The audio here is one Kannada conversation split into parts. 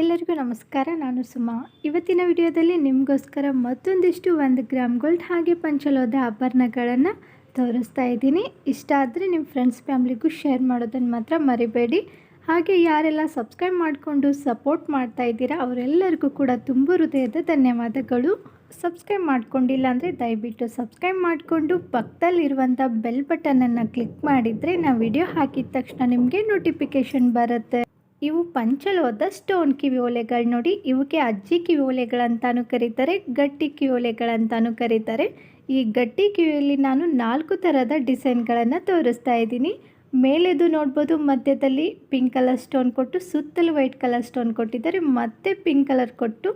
ಎಲ್ಲರಿಗೂ ನಮಸ್ಕಾರ, ನಾನು ಸುಮಾ. ಇವತ್ತಿನ ವಿಡಿಯೋದಲ್ಲಿ ನಿಮಗೋಸ್ಕರ ಮತ್ತೊಂದಿಷ್ಟು ಒಂದು ಗ್ರಾಮ್ ಗೋಲ್ಡ್ ಹಾಗೆ ಪಂಚಲೋದ ಆಭರಣಗಳನ್ನು ತೋರಿಸ್ತಾ ಇದ್ದೀನಿ. ಇಷ್ಟ ಆದರೆ ನಿಮ್ಮ ಫ್ರೆಂಡ್ಸ್, ಫ್ಯಾಮ್ಲಿಗೂ ಶೇರ್ ಮಾಡೋದನ್ನು ಮಾತ್ರ ಮರಿಬೇಡಿ. ಹಾಗೆ ಯಾರೆಲ್ಲ ಸಬ್ಸ್ಕ್ರೈಬ್ ಮಾಡಿಕೊಂಡು ಸಪೋರ್ಟ್ ಮಾಡ್ತಾ ಇದ್ದೀರಾ, ಅವರೆಲ್ಲರಿಗೂ ಕೂಡ ತುಂಬ ಹೃದಯದ ಧನ್ಯವಾದಗಳು. ಸಬ್ಸ್ಕ್ರೈಬ್ ಮಾಡ್ಕೊಂಡಿಲ್ಲ ಅಂದರೆ ದಯವಿಟ್ಟು ಸಬ್ಸ್ಕ್ರೈಬ್ ಮಾಡಿಕೊಂಡು ಪಕ್ಕದಲ್ಲಿರುವಂಥ ಬೆಲ್ ಬಟನನ್ನು ಕ್ಲಿಕ್ ಮಾಡಿದರೆ ನಾವು ವಿಡಿಯೋ ಹಾಕಿದ ತಕ್ಷಣ ನಿಮಗೆ ನೋಟಿಫಿಕೇಷನ್ ಬರುತ್ತೆ. ಇವು ಪಂಚಲೋದ ಸ್ಟೋನ್ ಕಿವಿ ಓಲೆಗಳು ನೋಡಿ. ಇವಕ್ಕೆ ಅಜ್ಜಿ ಕಿವಿ ಓಲೆಗಳಂತಾನು ಕರೀತಾರೆ, ಗಟ್ಟಿ ಕಿವಿ ಓಲೆಗಳಂತಾನು ಕರೀತಾರೆ. ಈ ಗಟ್ಟಿ ಕಿವಿಯಲ್ಲಿ ನಾನು ನಾಲ್ಕು ಥರದ ಡಿಸೈನ್ಗಳನ್ನು ತೋರಿಸ್ತಾ ಇದ್ದೀನಿ. ಮೇಲೆದು ನೋಡ್ಬೋದು, ಮಧ್ಯದಲ್ಲಿ ಪಿಂಕ್ ಕಲರ್ ಸ್ಟೋನ್ ಕೊಟ್ಟು, ಸುತ್ತಲೂ ವೈಟ್ ಕಲರ್ ಸ್ಟೋನ್ ಕೊಟ್ಟಿದ್ದಾರೆ, ಮತ್ತೆ ಪಿಂಕ್ ಕಲರ್ ಕೊಟ್ಟು,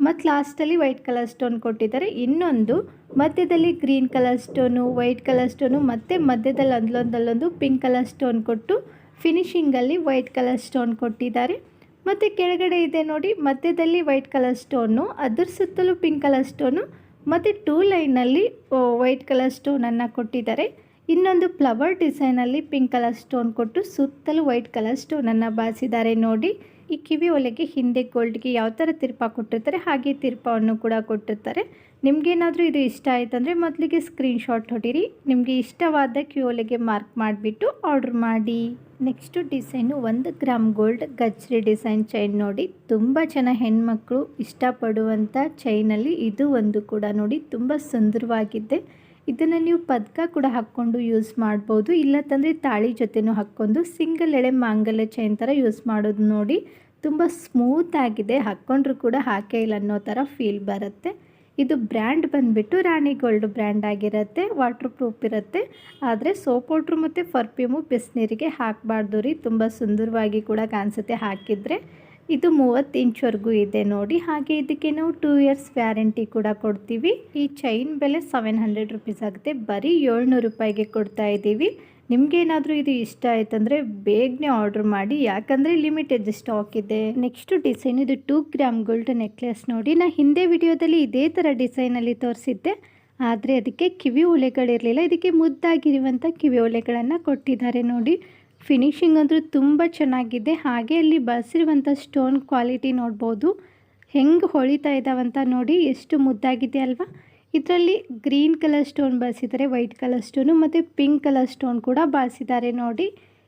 ಮತ್ತು ಲಾಸ್ಟಲ್ಲಿ ವೈಟ್ ಕಲರ್ ಸ್ಟೋನ್ ಕೊಟ್ಟಿದ್ದಾರೆ. ಇನ್ನೊಂದು, ಮಧ್ಯದಲ್ಲಿ green colour stone white colour stone ಮತ್ತು ಮಧ್ಯದಲ್ಲಿ ಅಲ್ಲೊಂದಲ್ಲೊಂದು ಪಿಂಕ್ ಕಲರ್ ಸ್ಟೋನ್ ಕೊಟ್ಟು ಫಿನಿಶಿಂಗಲ್ಲಿ ವೈಟ್ ಕಲರ್ ಸ್ಟೋನ್ ಕೊಟ್ಟಿದ್ದಾರೆ. ಮತ್ತು ಕೆಳಗಡೆ ಇದೆ ನೋಡಿ, ಮಧ್ಯದಲ್ಲಿ ವೈಟ್ ಕಲರ್ ಸ್ಟೋನು, ಅದ್ರ ಸುತ್ತಲೂ ಪಿಂಕ್ ಕಲರ್ ಸ್ಟೋನು, ಮತ್ತು ಟೂ ಲೈನಲ್ಲಿ ವೈಟ್ ಕಲರ್ ಸ್ಟೋನನ್ನು ಕೊಟ್ಟಿದ್ದಾರೆ. ಇನ್ನೊಂದು ಫ್ಲವರ್ ಡಿಸೈನಲ್ಲಿ ಪಿಂಕ್ ಕಲರ್ ಸ್ಟೋನ್ ಕೊಟ್ಟು ಸುತ್ತಲೂ ವೈಟ್ ಕಲರ್ ಸ್ಟೋನನ್ನು ಬಾಸಿದ್ದಾರೆ ನೋಡಿ. ಈ ಕಿವಿ ಒಲೆಗೆ ಹಿಂದೆ ಗೋಲ್ಡ್ಗೆ ಯಾವ ಥರ ತಿರ್ಪ ಕೊಟ್ಟಿರ್ತಾರೆ, ಹಾಗೆ ತಿರ್ಪವನ್ನು ಕೂಡ ಕೊಟ್ಟಿರ್ತಾರೆ. ನಿಮಗೇನಾದರೂ ಇದು ಇಷ್ಟ ಆಯ್ತಂದರೆ ಮೊದಲಿಗೆ ಸ್ಕ್ರೀನ್ಶಾಟ್ ಹೊಡೀರಿ. ನಿಮಗೆ ಇಷ್ಟವಾದ ಕಿವಿ ಒಲೆಗೆ ಮಾರ್ಕ್ ಮಾಡಿಬಿಟ್ಟು ಆರ್ಡ್ರ್ ಮಾಡಿ. ನೆಕ್ಸ್ಟು ಡಿಸೈನು ಒಂದು ಗ್ರಾಮ್ ಗೋಲ್ಡ್ ಗಜ್ರಿ ಡಿಸೈನ್ ಚೈನ್ ನೋಡಿ. ತುಂಬ ಜನ ಹೆಣ್ಮಕ್ಳು ಇಷ್ಟಪಡುವಂಥ ಚೈನಲ್ಲಿ ಇದು ಒಂದು ಕೂಡ ನೋಡಿ. ತುಂಬ ಸುಂದರವಾಗಿದೆ. ಇದನ್ನು ನೀವು ಪದಕ ಕೂಡ ಹಾಕ್ಕೊಂಡು ಯೂಸ್ ಮಾಡ್ಬೋದು. ಇಲ್ಲತ್ತಂದರೆ ತಾಳಿ ಜೊತೆನೂ ಹಾಕ್ಕೊಂಡು ಸಿಂಗಲ್ ಎಳೆ ಮಾಂಗಲ್ಯ ಚೈನ್ ಥರ ಯೂಸ್ ಮಾಡೋದು ನೋಡಿ ತುಂಬ ಸ್ಮೂತ್ ಆಗಿದೆ. ಹಾಕ್ಕೊಂಡ್ರೂ ಕೂಡ ಹಾಕೇ ಇಲ್ಲ ಅನ್ನೋ ಥರ ಫೀಲ್ ಬರುತ್ತೆ. ಇದು ಬ್ರ್ಯಾಂಡ್ ಬಂದುಬಿಟ್ಟು ರಾಣಿ ಗೋಲ್ಡ್ ಬ್ರ್ಯಾಂಡ್ ಆಗಿರುತ್ತೆ ವಾಟ್ರ್ ಪ್ರೂಫ್ ಇರುತ್ತೆ. ಆದರೆ ಸೋಪ್ ವಾಟ್ರು ಮತ್ತು ಪರ್ಫ್ಯೂಮು ಬಿಸಿನೀರಿಗೆ ಹಾಕಬಾರ್ದು ರೀ. ತುಂಬ ಸುಂದರವಾಗಿ ಕೂಡ ಕಾಣಿಸುತ್ತೆ ಹಾಕಿದರೆ. ಇದು ಮೂವತ್ತು ಇಂಚ್ವರೆಗೂ ಇದೆ ನೋಡಿ. ಹಾಗೆ ಇದಕ್ಕೆ ನಾವು ಟೂ ಇಯರ್ಸ್ ವ್ಯಾರಂಟಿ ಕೂಡ ಕೊಡ್ತೀವಿ. ಈ ಚೈನ್ ಬೆಲೆ ಸೆವೆನ್ ಹಂಡ್ರೆಡ್ ರುಪೀಸ್ ಆಗುತ್ತೆ. ಬರೀ ಏಳ್ನೂರು ರೂಪಾಯಿಗೆ ಕೊಡ್ತಾ ಇದ್ದೀವಿ. ನಿಮಗೇನಾದರೂ ಇದು ಇಷ್ಟ ಆಯ್ತಂದರೆ ಬೇಗನೆ ಆರ್ಡ್ರ್ ಮಾಡಿ. ಯಾಕಂದರೆ ಲಿಮಿಟೆಡ್ ಸ್ಟಾಕ್ ಇದೆ. ನೆಕ್ಸ್ಟ್ ಡಿಸೈನ್ ಇದು ಟೂ ಗ್ರಾಮ್ ಗೋಲ್ಡ್ ನೆಕ್ಲೆಸ್ ನೋಡಿ. ನಾ ಹಿಂದೆ ವಿಡಿಯೋದಲ್ಲಿ ಇದೇ ಥರ ಡಿಸೈನಲ್ಲಿ ತೋರಿಸಿದ್ದೆ. ಆದರೆ ಅದಕ್ಕೆ ಕಿವಿ ಒಲೆಗಳಿರಲಿಲ್ಲ ಇದಕ್ಕೆ ಮುದ್ದಾಗಿರುವಂಥ ಕಿವಿ ಒಲೆಗಳನ್ನು ಕೊಟ್ಟಿದ್ದಾರೆ ನೋಡಿ. ಫಿನಿಶಿಂಗ್ ಅಂದರೂ ತುಂಬ ಚೆನ್ನಾಗಿದೆ. ಹಾಗೆ ಅಲ್ಲಿ ಬಳಸಿರುವಂಥ ಸ್ಟೋನ್ ಕ್ವಾಲಿಟಿ ನೋಡ್ಬೋದು. ಹೆಂಗೆ ಹೊಳಿತಾ ಇದ್ದಾವಂತ ನೋಡಿ, ಎಷ್ಟು ಮುದ್ದಾಗಿದೆ ಅಲ್ವಾ? ಇದರಲ್ಲಿ ಗ್ರೀನ್ ಕಲರ್ ಸ್ಟೋನ್ ಬಳಸಿದ್ದಾರೆ ವೈಟ್ ಕಲರ್ ಸ್ಟೋನು ಮತ್ತು ಪಿಂಕ್ ಕಲರ್ ಸ್ಟೋನ್ ಕೂಡ ಬಳಸಿದ್ದಾರೆ ನೋಡಿ.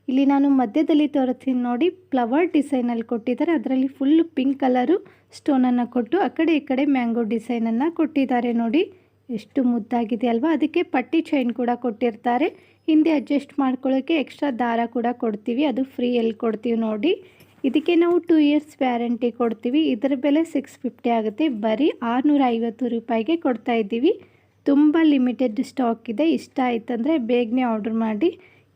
ಇಲ್ಲಿ ನಾನು ಮಧ್ಯದಲ್ಲಿ ತೋರಿಸ್ತೀನಿ ನೋಡಿ, ಫ್ಲವರ್ ಡಿಸೈನಲ್ಲಿ ಕೊಟ್ಟಿದ್ದಾರೆ. ಅದರಲ್ಲಿ ಫುಲ್ ಪಿಂಕ್ ಕಲರು ಸ್ಟೋನನ್ನು ಕೊಟ್ಟು, ಆ ಕಡೆ ಈ ಕಡೆ ಮ್ಯಾಂಗೋ ಡಿಸೈನನ್ನು ಕೊಟ್ಟಿದ್ದಾರೆ ನೋಡಿ. ಎಷ್ಟು ಮುದ್ದಾಗಿದೆ ಅಲ್ವಾ? ಅದಕ್ಕೆ ಪಟ್ಟಿ ಚೈನ್ ಕೂಡ ಕೊಟ್ಟಿರ್ತಾರೆ. ಹಿಂದೆ ಅಡ್ಜಸ್ಟ್ ಮಾಡ್ಕೊಳ್ಳೋಕ್ಕೆ ಎಕ್ಸ್ಟ್ರಾ ದಾರ ಕೂಡ ಕೊಡ್ತೀವಿ. ಅದು ಫ್ರೀಯಲ್ಲಿ ಕೊಡ್ತೀವಿ ನೋಡಿ. ಇದಕ್ಕೆ ನಾವು ಟೂ ಇಯರ್ಸ್ ವ್ಯಾರಂಟಿ ಕೊಡ್ತೀವಿ. ಇದರ ಬೆಲೆ ಸಿಕ್ಸ್ ಫಿಫ್ಟಿ ಆಗುತ್ತೆ. ಬರೀ ಆರುನೂರ ಐವತ್ತು ರೂಪಾಯಿಗೆ ಕೊಡ್ತಾ ಇದ್ದೀವಿ. ತುಂಬ ಲಿಮಿಟೆಡ್ ಸ್ಟಾಕ್ ಇದೆ. ಇಷ್ಟ ಆಯ್ತಂದರೆ ಬೇಗನೆ ಆರ್ಡ್ರ್ ಮಾಡಿ.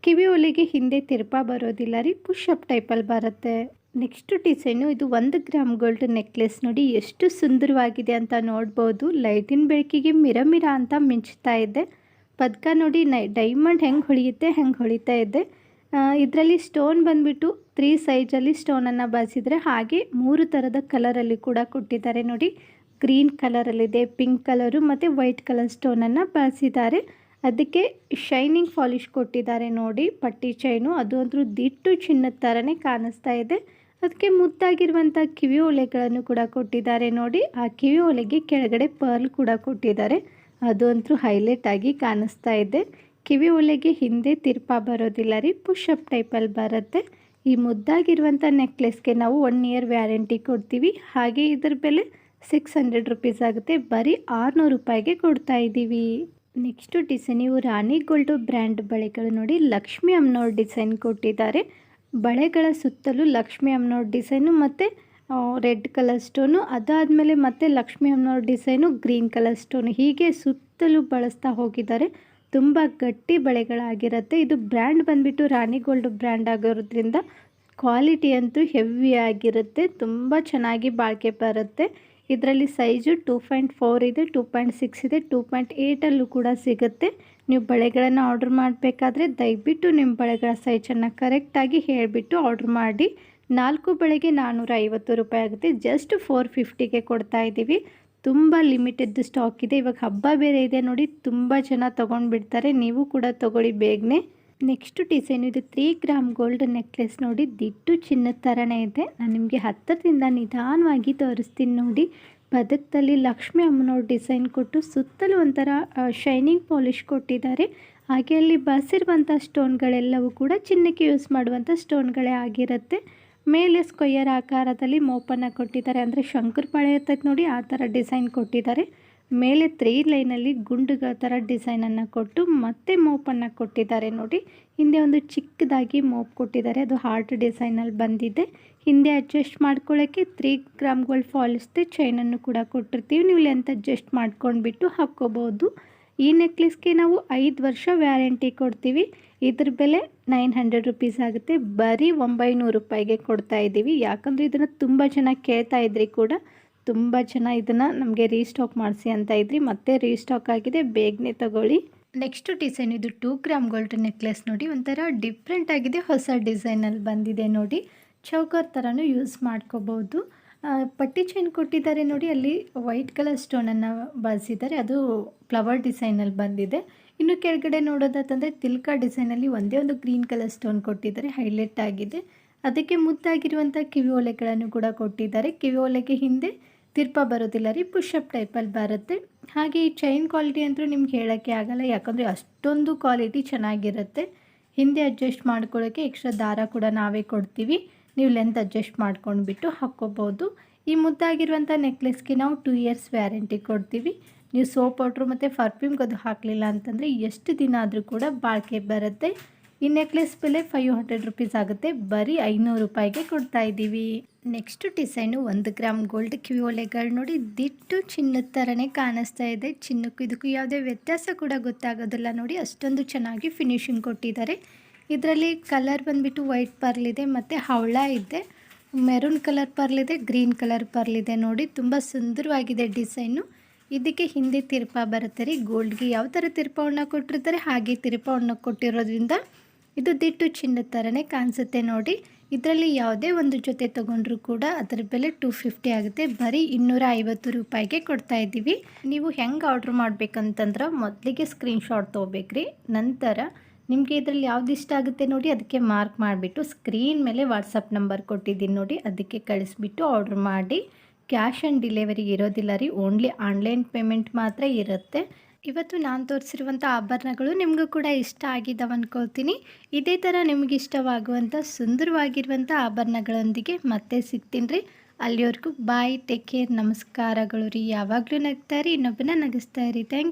ಕಿವಿ ಒಲೆಗೆ ಹಿಂದೆ ತಿರುಪ ಬರೋದಿಲ್ಲ ರೀ. ಪುಷ್ ಅಪ್ ಟೈಪಲ್ಲಿ ಬರುತ್ತೆ. ನೆಕ್ಸ್ಟ್ ಡಿಸೈನು, ಇದು ಒಂದು ಗ್ರಾಮ್ ಗೋಲ್ಡ್ ನೆಕ್ಲೆಸ್ ನೋಡಿ ಎಷ್ಟು ಸುಂದರವಾಗಿದೆ ಅಂತ ನೋಡ್ಬೋದು. ಲೈಟಿನ ಬೆಳಕಿಗೆ ಮಿರ ಮಿರ ಅಂತ ಮಿಂಚ್ತಾ ಇದೆ. ಪದಕ ನೋಡಿ ನೈ, ಡೈಮಂಡ್ ಹೆಂಗೆ ಹೊಳಿಯುತ್ತೆ, ಹೆಂಗೆ ಹೊಳಿತಾ ಇದೆ. ಇದರಲ್ಲಿ ಸ್ಟೋನ್ ಬಂದುಬಿಟ್ಟು ತ್ರೀ ಸೈಜಲ್ಲಿ ಸ್ಟೋನನ್ನು ಬಳಸಿದರೆ ಹಾಗೆ ಮೂರು ಥರದ ಕಲರಲ್ಲಿ ಕೂಡ ಕೊಟ್ಟಿದ್ದಾರೆ ನೋಡಿ. ಗ್ರೀನ್ ಕಲರಲ್ಲಿದೆ, ಪಿಂಕ್ ಕಲರು ಮತ್ತು ವೈಟ್ ಕಲರ್ ಸ್ಟೋನನ್ನು ಬಳಸಿದ್ದಾರೆ ಅದಕ್ಕೆ ಶೈನಿಂಗ್ ಪಾಲಿಶ್ ಕೊಟ್ಟಿದ್ದಾರೆ ನೋಡಿ, ಪಟ್ಟಿ ಚೈನು. ಅದು ಅಂದರೂ ದಿಟ್ಟು ಚಿನ್ನದ ಥರನೇ ಕಾಣಿಸ್ತಾ ಇದೆ. ಅದಕ್ಕೆ ಮುದ್ದಾಗಿರುವಂಥ ಕಿವಿ ಒಲೆಗಳನ್ನು ಕೂಡ ಕೊಟ್ಟಿದ್ದಾರೆ ನೋಡಿ. ಆ ಕಿವಿ ಒಲೆಗೆ ಕೆಳಗಡೆ ಪರ್ಲ್ ಕೂಡ ಕೊಟ್ಟಿದ್ದಾರೆ. ಅದು ಹೈಲೈಟ್ ಆಗಿ ಕಾಣಿಸ್ತಾ ಇದೆ. ಕಿವಿ ಒಲೆಗೆ ಹಿಂದೆ ತಿರ್ಪ ಬರೋದಿಲ್ಲ ರೀ, ಪುಷ್ ಅಪ್ ಟೈಪಲ್ಲಿ ಬರುತ್ತೆ. ಈ ಮುದ್ದಾಗಿರುವಂಥ ನೆಕ್ಲೆಸ್ಗೆ ನಾವು ಒನ್ ಇಯರ್ ವ್ಯಾರಂಟಿ ಕೊಡ್ತೀವಿ. ಹಾಗೆ ಇದ್ರ ಬೆಲೆ ಸಿಕ್ಸ್ ಹಂಡ್ರೆಡ್ ರುಪೀಸ್ ಆಗುತ್ತೆ. ಬರೀ ಆರುನೂರು ರೂಪಾಯಿಗೆ ಕೊಡ್ತಾ ಇದ್ದೀವಿ. ನೆಕ್ಸ್ಟು ಡಿಸೈನ್ ಇವು ರಾಣಿ ಗೋಲ್ಡು ಬ್ರ್ಯಾಂಡ್ ಬಳೆಗಳು ನೋಡಿ. ಲಕ್ಷ್ಮಿ ಅಮ್ನೋರ್ ಡಿಸೈನ್ ಕೊಟ್ಟಿದ್ದಾರೆ. ಬಳೆಗಳ ಸುತ್ತಲೂ ಲಕ್ಷ್ಮಿ ಅಮ್ಮನವ್ರ ಡಿಸೈನು ಮತ್ತು ರೆಡ್ ಕಲರ್ ಸ್ಟೋನು. ಅದಾದಮೇಲೆ ಮತ್ತೆ ಲಕ್ಷ್ಮಿ ಅಮ್ಮನವ್ರ ಡಿಸೈನು ಗ್ರೀನ್ ಕಲರ್ ಸ್ಟೋನು. ಹೀಗೆ ಸುತ್ತಲೂ ಬಳಸ್ತಾ ಹೋಗಿದ್ದಾರೆ. ತುಂಬ ಗಟ್ಟಿ ಬಳೆಗಳಾಗಿರುತ್ತೆ. ಇದು ಬ್ರ್ಯಾಂಡ್ ಬಂದುಬಿಟ್ಟು ರಾಣಿ ಗೋಲ್ಡ್ ಬ್ರ್ಯಾಂಡ್ ಆಗಿರೋದ್ರಿಂದ ಕ್ವಾಲಿಟಿ ಅಂತೂ ಹೆವಿ ಆಗಿರುತ್ತೆ. ತುಂಬ ಚೆನ್ನಾಗಿ ಬಾಳಿಕೆ ಬರುತ್ತೆ. ಇದರಲ್ಲಿ ಸೈಜು ಟೂ ಪಾಯಿಂಟ್ ಫೋರ್ ಇದೆ, ಟೂ ಪಾಯಿಂಟ್ ಸಿಕ್ಸ್ ಇದೆ, ಟೂ ಪಾಯಿಂಟ್ ಏಯ್ಟಲ್ಲೂ ಕೂಡ ಸಿಗುತ್ತೆ. ನೀವು ಬಳೆಗಳನ್ನು ಆರ್ಡ್ರ್ ಮಾಡಬೇಕಾದ್ರೆ ದಯವಿಟ್ಟು ನಿಮ್ಮ ಬಳೆಗಳ ಸೈಜನ್ನು ಕರೆಕ್ಟಾಗಿ ಹೇಳಿಬಿಟ್ಟು ಆರ್ಡ್ರ್ ಮಾಡಿ. ನಾಲ್ಕು ಬಳೆಗೆ ನಾನ್ನೂರ ಐವತ್ತು ರೂಪಾಯಿ ಆಗುತ್ತೆ. ಜಸ್ಟ್ ಫೋರ್ ಫಿಫ್ಟಿಗೆ ಕೊಡ್ತಾ ಇದ್ದೀವಿ. ತುಂಬ ಲಿಮಿಟೆಡ್ ಸ್ಟಾಕ್ ಇದೆ. ಇವಾಗ ಹಬ್ಬ ಬೇರೆ ಇದೆ ನೋಡಿ, ತುಂಬ ಜನ ತೊಗೊಂಡ್ಬಿಡ್ತಾರೆ. ನೀವು ಕೂಡ ತೊಗೊಳ್ಳಿ ಬೇಗನೆ. ನೆಕ್ಸ್ಟ್ ಡಿಸೈನ್ ಇದು ತ್ರೀ ಗ್ರಾಮ್ ಗೋಲ್ಡ್ ನೆಕ್ಲೆಸ್ ನೋಡಿ. ದಿಟ್ಟು ಚಿನ್ನದ ಥರನೇ ಇದೆ. ನಾನು ನಿಮಗೆ ಹತ್ತಿರದಿಂದ ನಿಧಾನವಾಗಿ ತೋರಿಸ್ತೀನಿ ನೋಡಿ. ಪದಕದಲ್ಲಿ ಲಕ್ಷ್ಮಿ ಅಮ್ಮನವ್ರ ಡಿಸೈನ್ ಕೊಟ್ಟು ಸುತ್ತಲೂ ಒಂಥರ ಶೈನಿಂಗ್ ಪಾಲಿಷ್ ಕೊಟ್ಟಿದ್ದಾರೆ. ಹಾಗೆ ಅಲ್ಲಿ ಬಸಿರುವಂಥ ಸ್ಟೋನ್ಗಳೆಲ್ಲವೂ ಕೂಡ ಚಿನ್ನಕ್ಕೆ ಯೂಸ್ ಮಾಡುವಂಥ ಸ್ಟೋನ್ಗಳೇ ಆಗಿರುತ್ತೆ. ಮೇಲೆ ಸ್ಕ್ವಯರ್ ಆಕಾರದಲ್ಲಿ ಮೋಪನ್ನು ಕೊಟ್ಟಿದ್ದಾರೆ. ಅಂದರೆ ಶಂಕರಪಾಳೆ ಇರ್ತೈತೆ ನೋಡಿ, ಆ ಥರ ಡಿಸೈನ್ ಕೊಟ್ಟಿದ್ದಾರೆ. ಮೇಲೆ ತ್ರೀ ಲೈನಲ್ಲಿ ಗುಂಡುಗ ಥರ ಡಿಸೈನನ್ನು ಕೊಟ್ಟು ಮತ್ತೆ ಮೋಪನ್ನು ಕೊಟ್ಟಿದ್ದಾರೆ ನೋಡಿ. ಹಿಂದೆ ಒಂದು ಚಿಕ್ಕದಾಗಿ ಮೋಪ್ ಕೊಟ್ಟಿದ್ದಾರೆ. ಅದು ಹಾರ್ಟ್ ಡಿಸೈನಲ್ಲಿ ಬಂದಿದೆ. ಹಿಂದೆ ಅಡ್ಜಸ್ಟ್ ಮಾಡ್ಕೊಳ್ಳೋಕ್ಕೆ ತ್ರೀ ಗ್ರಾಮ್ಗಳು ಫಾಲಿಸ್ದೆ ಚೈನನ್ನು ಕೂಡ ಕೊಟ್ಟಿರ್ತೀವಿ. ನೀವು ಲೆಂತ್ ಅಡ್ಜಸ್ಟ್ ಮಾಡ್ಕೊಂಡ್ಬಿಟ್ಟು ಹಾಕ್ಕೋಬೋದು. ಈ ನೆಕ್ಲೆಸ್ಗೆ ನಾವು ಐದು ವರ್ಷ ವ್ಯಾರಂಟಿ ಕೊಡ್ತೀವಿ. ಇದ್ರ ಬೆಲೆ ನೈನ್ ಹಂಡ್ರೆಡ್ ರುಪೀಸ್ ಆಗುತ್ತೆ. ಬರೀ ಒಂಬೈನೂರು ರೂಪಾಯಿಗೆ ಕೊಡ್ತಾ ಇದ್ದೀವಿ ಯಾಕಂದರೆ ಇದನ್ನು ತುಂಬ ಚೆನ್ನಾಗಿ ಕೇಳ್ತಾ ಇದ್ರಿ ಕೂಡ. ತುಂಬ ಜನ ಇದನ್ನು ನಮಗೆ ರೀಸ್ಟಾಕ್ ಮಾಡಿಸಿ ಅಂತ ಇದ್ರಿ. ಮತ್ತೆ ರೀಸ್ಟಾಕ್ ಆಗಿದೆ. ಬೇಗನೆ ತಗೊಳ್ಳಿ. ನೆಕ್ಸ್ಟ್ ಡಿಸೈನ್ ಇದು ಟೂ ಗ್ರಾಮ್ ಗೋಲ್ಡ್ ನೆಕ್ಲೆಸ್ ನೋಡಿ. ಒಂಥರ ಡಿಫ್ರೆಂಟ್ ಆಗಿದೆ. ಹೊಸ ಡಿಸೈನಲ್ಲಿ ಬಂದಿದೆ ನೋಡಿ. ಚೌಕರ್ ಥರನೂ ಯೂಸ್ ಮಾಡ್ಕೋಬೋದು. ಪಟ್ಟಿ ಚೈನ್ ಕೊಟ್ಟಿದ್ದಾರೆ ನೋಡಿ. ಅಲ್ಲಿ ವೈಟ್ ಕಲರ್ ಸ್ಟೋನನ್ನು ಬಳಸಿದ್ದಾರೆ. ಅದು ಫ್ಲವರ್ ಡಿಸೈನಲ್ಲಿ ಬಂದಿದೆ. ಇನ್ನು ಕೆಳಗಡೆ ನೋಡೋದಾತಂದರೆ ತಿಲ್ಕ ಡಿಸೈನಲ್ಲಿ ಒಂದೇ ಒಂದು ಗ್ರೀನ್ ಕಲರ್ ಸ್ಟೋನ್ ಕೊಟ್ಟಿದ್ದಾರೆ. ಹೈಲೈಟ್ ಆಗಿದೆ. ಅದಕ್ಕೆ ಮುದ್ದಾಗಿರುವಂಥ ಕಿವಿ ಓಲೆಗಳನ್ನು ಕೂಡ ಕೊಟ್ಟಿದ್ದಾರೆ. ಕಿವಿ ಓಲೆಗೆ ಹಿಂದೆ ತಿರ್ಪ ಬರೋದಿಲ್ಲ ರೀ ಪುಷಪ್ ಟೈಪಲ್ಲಿ ಬರುತ್ತೆ. ಹಾಗೆ ಈ ಚೈನ್ ಕ್ವಾಲಿಟಿ ಅಂತೂ ನಿಮ್ಗೆ ಹೇಳೋಕ್ಕೆ ಆಗಲ್ಲ, ಯಾಕಂದರೆ ಅಷ್ಟೊಂದು ಕ್ವಾಲಿಟಿ ಚೆನ್ನಾಗಿರುತ್ತೆ. ಹಿಂದೆ ಅಡ್ಜಸ್ಟ್ ಮಾಡ್ಕೊಳ್ಳೋಕ್ಕೆ ಎಕ್ಸ್ಟ್ರಾ ದಾರ ಕೂಡ ನಾವೇ ಕೊಡ್ತೀವಿ. ನೀವು ಲೆಂತ್ ಅಡ್ಜಸ್ಟ್ ಮಾಡ್ಕೊಂಡ್ಬಿಟ್ಟು ಹಾಕ್ಕೋಬೋದು. ಈ ಮುದ್ದಾಗಿರುವಂಥ ನೆಕ್ಲೆಸ್ಗೆ ನಾವು ಟೂ ಇಯರ್ಸ್ ವ್ಯಾರಂಟಿ ಕೊಡ್ತೀವಿ. ನೀವು ಸೋಪ್ ಪೌಡ್ರು ಮತ್ತು ಪರ್ಫ್ಯೂಮ್ಗೆ ಅದು ಹಾಕಲಿಲ್ಲ ಅಂತಂದರೆ ಎಷ್ಟು ದಿನ ಆದರೂ ಕೂಡ ಬಾಳಿಕೆ ಬರುತ್ತೆ. ಈ ನೆಕ್ಲೆಸ್ ಬೆಲೆ ಫೈವ್ ಹಂಡ್ರೆಡ್ ರುಪೀಸ್ ಆಗುತ್ತೆ. ಬರೀ ಐನೂರು ರೂಪಾಯಿಗೆ ಕೊಡ್ತಾ ಇದ್ದೀವಿ. ನೆಕ್ಸ್ಟ್ ಡಿಸೈನು ಒಂದು ಗ್ರಾಮ್ ಗೋಲ್ಡ್ ಕಿವಿ ಒಲೆಗಳು ನೋಡಿ, ದಿಟ್ಟು ಚಿನ್ನದ ಥರನೇ ಕಾಣಿಸ್ತಾ ಇದೆ. ಚಿನ್ನಕ್ಕೂ ಇದಕ್ಕೂ ಯಾವುದೇ ವ್ಯತ್ಯಾಸ ಕೂಡ ಗೊತ್ತಾಗೋದಿಲ್ಲ ನೋಡಿ, ಅಷ್ಟೊಂದು ಚೆನ್ನಾಗಿ ಫಿನಿಶಿಂಗ್ ಕೊಟ್ಟಿದ್ದಾರೆ. ಇದರಲ್ಲಿ ಕಲರ್ ಬಂದುಬಿಟ್ಟು ವೈಟ್ ಪರ್ಲ್ ಇದೆ ಮತ್ತು ಹವಳ ಇದೆ. ಮೆರೂನ್ ಕಲರ್ ಪರ್ಲ್ ಇದೆ ಗ್ರೀನ್ ಕಲರ್ ಪರ್ಲ್ ಇದೆ ನೋಡಿ, ತುಂಬ ಸುಂದರವಾಗಿದೆ ಡಿಸೈನು. ಇದಕ್ಕೆ ಹಿಂದೆ ತಿರುಪ ಬರುತ್ತೆ ರೀ ಗೋಲ್ಡ್ಗೆ ಯಾವ ಥರ ತಿರುಪವನ್ನು ಕೊಟ್ಟಿರ್ತಾರೆ, ಹಾಗೆ ತಿರುಪವನ್ನು ಕೊಟ್ಟಿರೋದ್ರಿಂದ ಇದು ದಿಟ್ಟು ಚಿನ್ನದ ಥರನೇ ಕಾಣಿಸುತ್ತೆ ನೋಡಿ. ಇದರಲ್ಲಿ ಯಾವುದೇ ಒಂದು ಜೊತೆ ತೊಗೊಂಡ್ರೂ ಕೂಡ ಅದರ ಬೆಲೆ ಟೂ ಫಿಫ್ಟಿ ಆಗುತ್ತೆ. ಬರೀ ಇನ್ನೂರ ಐವತ್ತು ರೂಪಾಯಿಗೆ ಕೊಡ್ತಾ ಇದ್ದೀವಿ. ನೀವು ಹೆಂಗೆ ಆರ್ಡ್ರ್ ಮಾಡಬೇಕಂತಂದ್ರೆ ಮೊದಲಿಗೆ ಸ್ಕ್ರೀನ್ಶಾಟ್ ತೊಗೋಬೇಕ್ರಿ. ನಂತರ ನಿಮಗೆ ಇದರಲ್ಲಿ ಯಾವ್ದು ಇಷ್ಟ ಆಗುತ್ತೆ ನೋಡಿ ಅದಕ್ಕೆ ಮಾರ್ಕ್ ಮಾಡಿಬಿಟ್ಟು ಸ್ಕ್ರೀನ್ ಮೇಲೆ ವಾಟ್ಸಪ್ ನಂಬರ್ ಕೊಟ್ಟಿದ್ದೀನಿ ನೋಡಿ, ಅದಕ್ಕೆ ಕಳಿಸ್ಬಿಟ್ಟು ಆರ್ಡ್ರ್ ಮಾಡಿ. ಕ್ಯಾಶ್ ಆನ್ ಡೆಲಿವರಿ ಇರೋದಿಲ್ಲ ರೀ ಓನ್ಲಿ ಆನ್ಲೈನ್ ಪೇಮೆಂಟ್ ಮಾತ್ರ ಇರುತ್ತೆ. ಇವತ್ತು ನಾನು ತೋರಿಸಿರುವಂಥ ಆಭರಣಗಳು ನಿಮಗೂ ಕೂಡ ಇಷ್ಟ ಆಗಿದ್ದಾವೆ ಅಂದ್ಕೊಳ್ತೀನಿ ಇದೇ ಥರ ನಿಮಗೆ ಇಷ್ಟವಾಗುವಂಥ ಸುಂದರವಾಗಿರುವಂಥ ಆಭರಣಗಳೊಂದಿಗೆ ಮತ್ತೆ ಸಿಗ್ತೀನಿ ರೀ. ಅಲ್ಲಿವರೆಗೂ ಬಾಯ್, ಟೇಕ್ ಕೇರ್, ನಮಸ್ಕಾರಗಳು ರೀ. ಯಾವಾಗಲೂ ನಗ್ತಾ ಇರಿ ಇನ್ನೊಬ್ಬನ ನಗಿಸ್ತಾ ಇರಿ. Thank you.